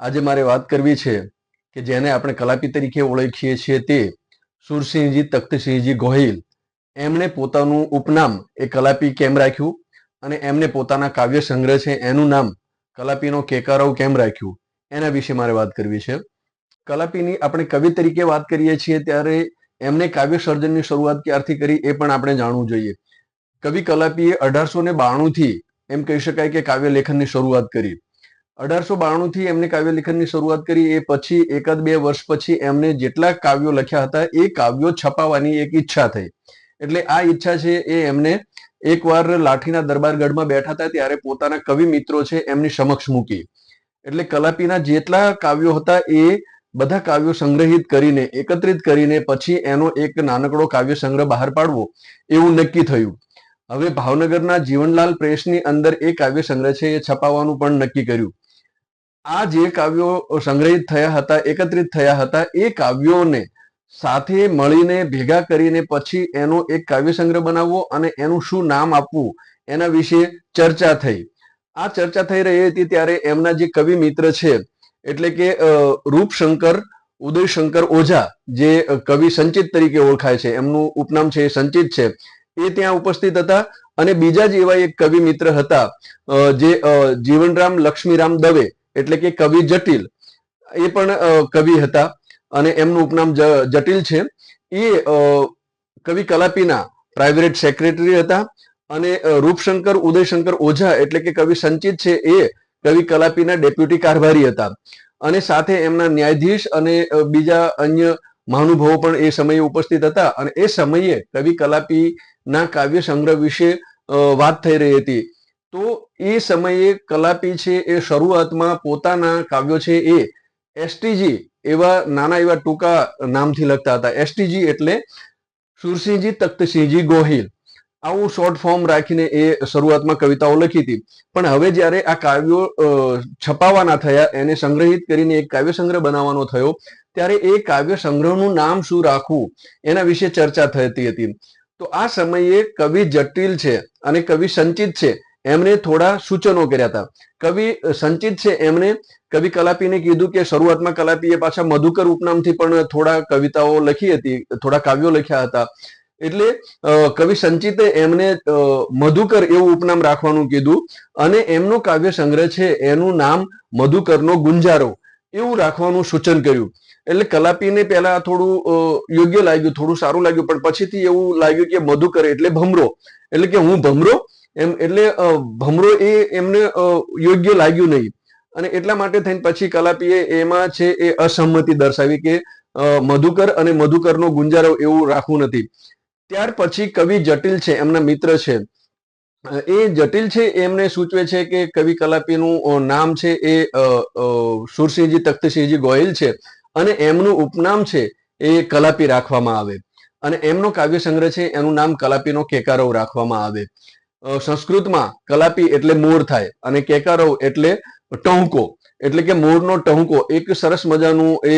આજે મારે વાત કરવી છે કે જેને આપણે કલાપી તરીકે ઓળખીએ છીએ તે સુરસિંહજી તખ્તસિંહજી ગોહિલ. એમણે પોતાનું ઉપનામ એ કલાપી કેમ રાખ્યું અને એમને પોતાના કાવ્ય સંગ્રહ છે એનું નામ કલાપીનો કેકારવ કેમ રાખ્યું? એના વિશે મારે વાત કરવી છે. કલાપીની આપણે કવિ તરીકે વાત કરીએ છીએ ત્યારે એમને કાવ્ય સર્જનની શરૂઆત ક્યારથી કરી એ પણ આપણે જાણવું જોઈએ. કવિ કલાપીએ અઢારસો ને બાણું થી એમ કહી શકાય કે કાવ્ય લેખનની શરૂઆત કરી. અઢારસો બાણું થી એમને કાવ્ય લેખનની શરૂઆત કરી. એ પછી એકાદ બે વર્ષ પછી એમને જેટલા કાવ્યો લખ્યા હતા, એ કાવ્યો છપાવવાની એક ઈચ્છા થઈ. એટલે આ ઈચ્છા છે એ એમને એકવાર લાઠીના દરબારગઢમાં બેઠા હતા ત્યારે પોતાના કવિ મિત્રો છે એમની સમક્ષ મૂકી. એટલે કલાપીના જેટલા કાવ્યો હતા એ બધા કાવ્યો સંગ્રહિત કરીને, એકત્રિત કરીને પછી એનો એક નાનકડો કાવ્ય સંગ્રહ બહાર પાડવો એવું નક્કી થયું. હવે ભાવનગરના જીવનલાલ પ્રેસની અંદર એ કાવ્ય સંગ્રહ છે એ છપાવવાનું પણ નક્કી કર્યું. આ જે કાવ્યો સંગ્રહિત થયા હતા, એકત્રિત થયા હતા, એ કાવ્યોને સાથે મળીને ભેગા કરીને પછી એનો એક કાવ્ય સંગ્રહ બનાવવો અને એનું શું નામ આપવું, એના વિશે ચર્ચા થઈ. આ ચર્ચા થઈ રહી હતી ત્યારે એમના જે કવિ મિત્ર છે, એટલે કે રૂપશંકર, ઉદયશંકર ઓઝા, જે કવિ સંચિત તરીકે ઓળખાય છે, એમનું ઉપનામ છે સંચિત છે, એ ત્યાં ઉપસ્થિત હતા અને બીજા જ એવા એક કવિ મિત્ર હતા જે જીવનરામ લક્ષ્મીરામ દવે એટલે કે કવિ જટિલ. એ પણ કવિ હતા અને એમનું ઉપનામ જટિલ છે. એ કવિ કલાપીના પ્રાઇવેટ સેક્રેટરી હતા અને રૂપશંકર, ઉદયશંકર ઓઝા એટલે કે કવિ સંચિત છે એ કવિ કલાપીના ડેપ્યુટી કારભારી હતા. અને સાથે એમના ન્યાયાધીશ અને બીજા અન્ય મહાનુભાવો પણ એ સમયે ઉપસ્થિત હતા અને એ સમયે કવિ કલાપીના કાવ્ય સંગ્રહ વિશે વાત થઈ રહી હતી. તો એ સમયે કલાપી છે એ શરૂઆતમાં પોતાના કાવ્યો છે એ. એસટીજી એવા નાના એવા ટૂંકા નામથી લખતા હતા. એસટીજી એટલે સુરસિંહજી તખ્તસિંહજી ગોહિલ. આવું શોર્ટ ફોર્મ રાખીને એ શરૂઆતમાં કવિતાઓ લખી હતી. પણ હવે જ્યારે આ કાવ્યો છપાવાના થયા, એને સંગ્રહિત કરીને એક કાવ્ય સંગ્રહ બનાવવાનો થયો, ત્યારે એ કાવ્ય સંગ્રહનું નામ શું રાખવું? એના વિશે ચર્ચા થતી હતી. તો આ સમયે કવિ જટિલ છે અને કવિ સંચિત છે. એમણે થોડા સૂચનો કર્યા હતા. કવિ સંચિત છે એમણે. કવિ કલાપીને કીધું કે શરૂઆતમાં કલાપીએ પાછા મધુકર ઉપનામથી પણ થોડા કવિતાઓ લખી હતી, થોડા કાવ્યો લખ્યા હતા. એટલે કવિ સંચિતે એમને મધુકર એવું ઉપનામ રાખવાનું કીધું અને એમનો કાવ્ય સંગ્રહ છે, એનું નામ મધુકરનો ગુંજારો. એવું રાખવાનું સૂચન કર્યું. એટલે કલાપીને પહેલા થોડું યોગ્ય લાગ્યું, થોડું સારું લાગ્યું, પણ પછીથી એવું લાગ્યું કે મધુકર એટલે ભમરો. એટલે કે હું ભમરો એમ એટલે ભમરો એ એમને યોગ્ય લાગ્યું નહીં. અને એટલા માટે થઈને પછી કલાપીએ એમાં છે એ અસંમતિ દર્શાવી કે મધુકર અને મધુકરનો ગુંજારો એવું રાખવું નથી. ત્યાર પછી કવિ જટિલ છે, એમના મિત્ર છે. એ જટિલ છે, એમને સૂચવે છે કે કવિ કલાપીનું નામ છે એ સુરસિંહજી, તખ્તસિંહજી ગોયલ છે. અને એમનું ઉપનામ છે એ કલાપી રાખવામાં આવે. અને એમનો કાવ્ય સંગ્રહ છે, એનું નામ કલાપીનો કેકારવ રાખવામાં આવે. સંસ્કૃતમાં કલાપી એટલે મોર થાય અને કેકારવ એટલે ટહુકો. એટલે કે મોરનો ટહુકો, એક સરસ મજાનું એ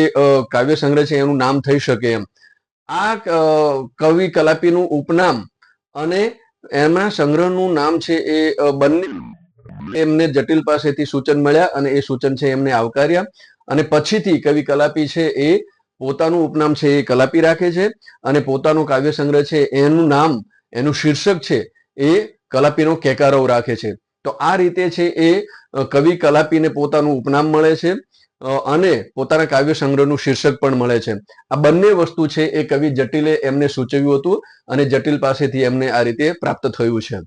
કાવ્ય સંગ્રહ છે, એનું નામ થઈ શકે એમ. આ કવિ કલાપીનું ઉપનામ અને એમના સંગ્રહનું નામ છે એ બંને એમને જટિલ પાસેથી સૂચન મળ્યા અને એ સૂચન છે એમને આવકાર્યા. અને પછીથી કવિ કલાપી છે એ પોતાનું ઉપનામ છે એ કલાપી રાખે છે અને પોતાનું કાવ્ય સંગ્રહ છે એનું નામ, એનું શીર્ષક છે એ કલાપીનો કેકારવ રાખે છે. તો આ રીતે છે એ કવિ કલાપીને પોતાનું ઉપનામ મળે છે અને પોતાના કાવ્ય સંગ્રહનું શીર્ષક પણ મળે છે. આ બંને વસ્તુ છે એ કવિ જટિલે એમને સૂચવ્યું હતું અને જટિલ પાસેથી એમને આ રીતે પ્રાપ્ત થયું છે.